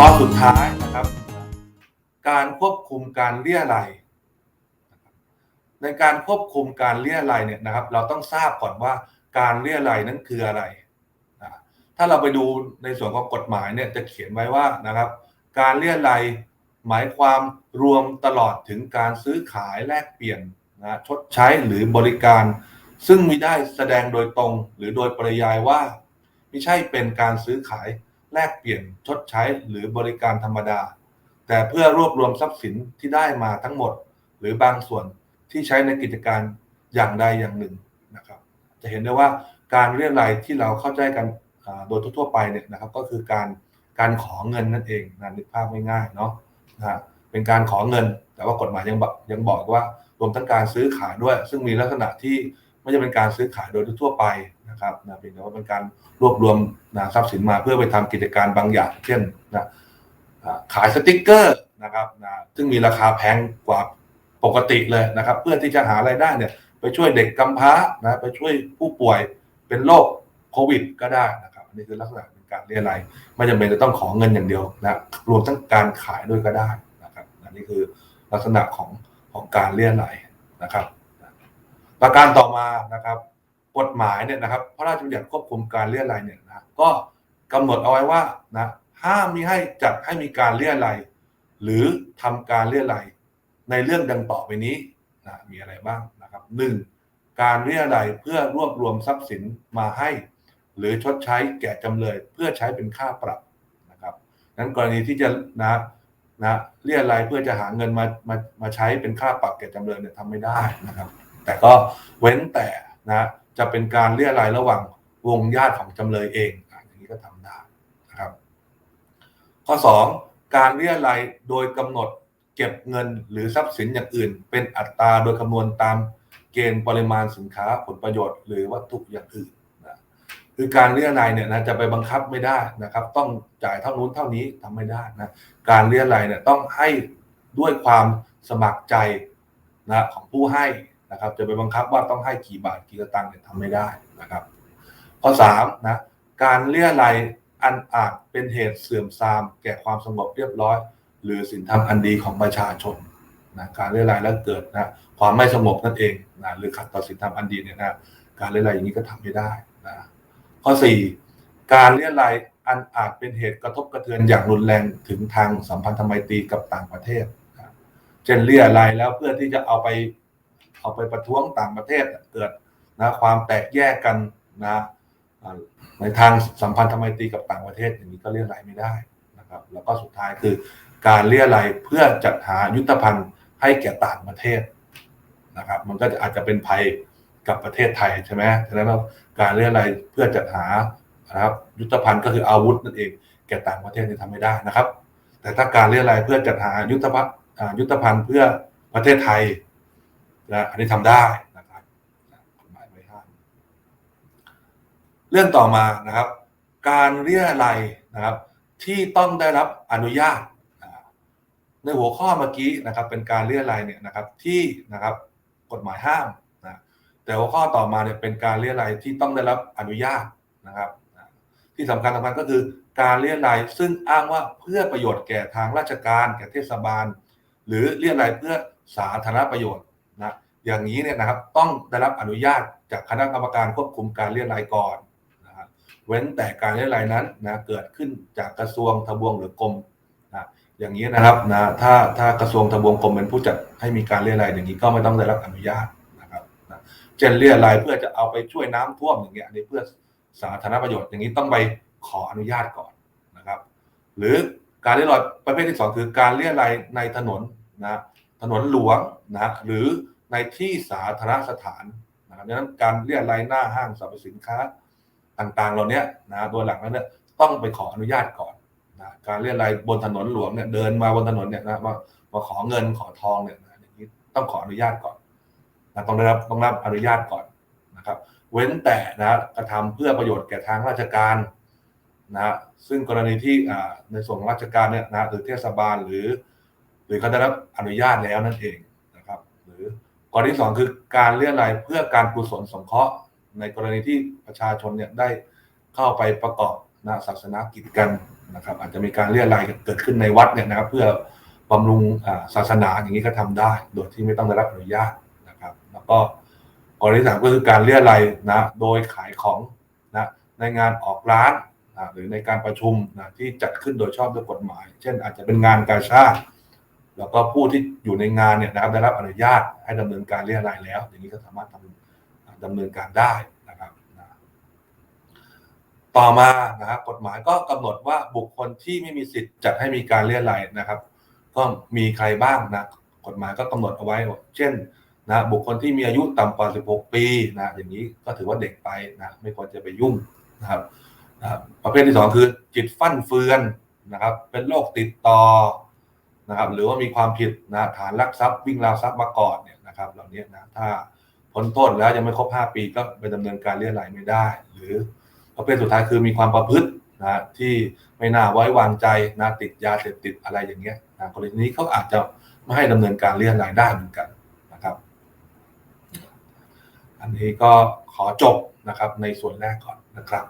ตอนสุดท้ายนะครับ การควบคุมการเลี่ยไรในการควบคุมการเลี่ยไรเนี่ยนะครับ เราต้องทราบก่อนว่าการเลี่ยไรนั้นคืออะไรถ้าเราไปดูในส่วนของกฎหมายเนี่ยจะเขียนไว้ว่านะครับ การเลี่ยไรหมายความรวมตลอดถึงการซื้อขายแลกเปลี่ยนนะชดใช้หรือบริการ ซึ่งมิได้แสดงโดยตรงหรือโดยปริยายว่า ไม่ใช่เป็นการซื้อขาย แลกเปลี่ยนชดใช้หรือบริการธรรมดา แต่เพื่อรวบรวมทรัพย์สินที่ได้มาทั้งหมด หรือบางส่วนที่ใช้ในกิจการอย่างใดอย่างหนึ่งนะครับ จะเห็นได้ว่าการเรียรายที่เราเข้าใจกันโดยทั่วไปเนี่ยนะครับ ก็คือการการขอเงินนั่นเองนะนึกภาพง่ายๆเนาะนะฮะเป็นการขอเงิน แต่ว่ากฎหมายยังบอกยังบอกว่ารวมทั้งการซื้อขายด้วย ซึ่งมีลักษณะที่ ไม่ใช่เป็นการซื้อขายโดยทั่วไปนะครับนะเพียงแต่ว่าเป็นการรวบรวมนะทรัพย์สินมาเพื่อไปทำกิจการบางอย่าง เช่นนะขายสติกเกอร์นะครับนะซึ่งมีราคาแพงกว่าปกติเลยนะครับ เพื่อที่จะหารายได้เนี่ยไปช่วยเด็กกำพร้านะไปช่วยผู้ป่วยเป็นโรคโควิด ก็ได้นะครับอันนี้คือลักษณะเป็นการเรียรายไม่จำเป็นจะต้องขอเงินอย่างเดียวนะรวมทั้งการขายด้วยก็ได้นะครับอันนี้คือลักษณะของของการเรียรายนะครับ ประการต่อมานะครับ กฎหมายเนี่ยนะครับ พระราชบัญญัติควบคุมการเรียรายเนี่ยนะก็กำหนดเอาไว้ว่านะห้ามมีให้จัดให้มีการเรียรายหรือทำการเรียรายในเรื่องดังต่อไปนี้นะมีอะไรบ้างนะครับหนึ่งการเรียรายเพื่อรวบรวมทรัพย์สินมาให้ หรือชดใช้แก่จำเลย เพื่อใช้เป็นค่าปรับนะครับนั้นกรณีที่จะนะนะเรียรายเพื่อจะหาเงินมามามาใช้เป็นค่าปรับแก่จำเลยเนี่ยทำไม่ได้นะครับ แต่ก็เว้นแต่นะจะเป็นการเรียรายระหว่างวงญาติของจำเลยเองอย่างนี้ก็ทำได้นะครับ ข้อ 2 การเรียรายโดยกำหนดเก็บเงินหรือทรัพย์สินอย่างอื่น เป็นอัตราโดยคำนวณตามเกณฑ์ปริมาณสินค้าผลประโยชน์หรือวัตถุอย่างอื่นนะคือการเรียรายเนี่ยนะจะไปบังคับไม่ได้นะครับ ต้องจ่ายเท่านู้นเท่านี้ทำไม่ได้นะการเรียรายเนี่ยต้องให้ด้วยความสมัครใจนะของผู้ให้ นะครับ จะไปบังคับว่าต้องให้กี่บาทกี่สตางค์เนี่ยทำไม่ได้นะครับ ข้อ3นะการเรียไรอันอาจเป็นเหตุเสื่อมทราม แก่ความสงบเรียบร้อย หรือสินธรรมอันดีของประชาชนนะการเรียไรแล้วเกิดนะความไม่สงบนั่นเองนะหรือขัดต่อสินธรรมอันดีเนี่ยนะการเรียไรอย่างนี้ก็ทำไม่ได้นะข้อ 4 การเรียไรอันอาจเป็นเหตุกระทบกระเทือนอย่างรุนแรงถึงทางสัมพันธไมตรีกับต่างประเทศนะเช่นเรียไรแล้วเพื่อที่จะเอาไป เอาไปประท้วงต่างประเทศเกิดนะความแตกแยกกันนะในทางสัมพันธไมตรีกับต่างประเทศอย่างนี้ก็เรียรไม่ได้นะครับ แล้วก็สุดท้ายคือการเรียไรเพื่อจัดหายุทธภัณฑ์ให้แก่ต่างประเทศนะครับ มันก็อาจจะเป็นภัยกับประเทศไทยใช่ไหมฉะนั้นการเรียไรเพื่อจัดหานะครับยุทธภัณฑ์ก็คืออาวุธนั่นเองแก่ต่างประเทศนี่ทำไม่ได้นะครับ แต่ถ้าการเรียไรเพื่อจัดหายุทธภัณฑ์ยุทธภัณฑ์เพื่อประเทศไทย นะอันนี้ทำได้นะครับกฎหมายไม่ห้ามเรื่องต่อมานะครับ การเรียรายนะครับ ที่ต้องได้รับอนุญาตในหัวข้อเมื่อกี้นะครับ เป็นการเรียรายเนี่ยนะครับที่นะครับกฎหมายห้ามนะแต่หัวข้อต่อมาเนี่ยเป็นการเรียรายที่ต้องได้รับอนุญาตนะครับ ที่สำคัญสำคัญก็คือการเรียรายซึ่งอ้างว่าเพื่อประโยชน์แก่ทางราชการ แก่เทศบาล หรือเรียรายเพื่อสาธารณประโยชน์ นะอย่างนี้เนี่ยนะครับต้องได้รับอนุญาตจากคณะกรรมการควบคุมการเรียรายก่อนเว้นแต่การเรียรายนั้นนะเกิดขึ้นจากกระทรวงทบวงหรือกรมนะอย่างนี้นะครับนะถ้าถ้ากระทรวงทบวงกรมเป็นผู้จัดให้มีการเรียรายอย่างนี้ก็ไม่ต้องได้รับอนุญาตนะครับนะเช่นเรียรายเพื่อจะเอาไปช่วยน้ำท่วมอย่างเงี้ยอันเพื่อสาธารณประโยชน์อย่างนี้ต้องไปขออนุญาตก่อนนะครับ หรือการเรียรายประเภทที่สองคือการเรียรายในถนนนะ ถนนหลวงนะหรือในที่สาธารณสถานนะครับดังนั้นการเรียรายหน้าห้างสรรพสินค้าต่างๆ เหล่านี้นะโดยหลักแล้วเนี่ยต้องไปขออนุญาตก่อนนะการเรียรายบนถนนหลวงเนี่ยเดินมาบนถนนเนี่ยนะมามาขอเงินขอทองเนี่ยนะอย่างนี้ต้องขออนุญาตก่อนนะต้องได้รับต้องรับอนุญาตก่อนนะครับ เว้นแต่นะกระทำเพื่อประโยชน์แก่ทางราชการนะซึ่งกรณีที่ในส่วนของราชการเนี่ยนะหรือเทศบาลหรือ หรือเขาได้รับอนุญาตแล้วนั่นเองนะครับ หรือกรณีที่สองคือการเรียรายเพื่อการกุศลสงเคราะห์ ในกรณีที่ประชาชนเนี่ยได้เข้าไปประกอบนะศาสนากิจกันนะครับ อาจจะมีการเรียรายเกิดขึ้นในวัดเนี่ยนะครับ เพื่อบำรุงศาสนาอย่างนี้ก็ทำได้ โดยที่ไม่ต้องได้รับอนุญาตนะครับ แล้วก็กรณีที่สามก็คือการเรียรายนะโดยขายของนะในงานออกร้านนะหรือในการประชุมนะที่จัดขึ้นโดยชอบด้วยกฎหมาย เช่นอาจจะเป็นงานกาชาติ แล้วก็ผู้ที่อยู่ในงานเนี่ยนะครับได้รับอนุญาตให้ดำเนินการเรียรายแล้ว อย่างนี้ก็สามารถทำดำเนินการได้นะครับ ต่อมานะครับกฎหมายก็กำหนดว่าบุคคลที่ไม่มีสิทธิ์จัดให้มีการเรียรายนะครับ ก็มีใครบ้างนะกฎหมายก็กำหนดเอาไว้ เช่นนะบุคคลที่มีอายุต่ำกว่า 16 ปีนะอย่างนี้ก็ถือว่าเด็กไปนะไม่ควรจะไปยุ่งนะครับนะประเภทที่สองคือจิตฟั่นเฟือนนะครับ เป็นโรคติดต่อ นะครับหรือว่ามีความผิดนะฐานลักทรัพย์วิ่งราวทรัพย์มาก่อนเนี่ยนะครับเหล่านี้นะถ้าพ้นโทษแล้วยังไม่ครบ 5 ปีก็ไปดำเนินการเรียรายไม่ได้ หรือประเภทสุดท้ายคือมีความประพฤตินะที่ไม่น่าไว้วางใจนะติดยาเสพติดอะไรอย่างเงี้ยนะกรณีนี้เขาอาจจะไม่ให้ดำเนินการเรียรายได้เหมือนกันนะครับ อันนี้ก็ขอจบนะครับในส่วนแรกก่อนนะครับ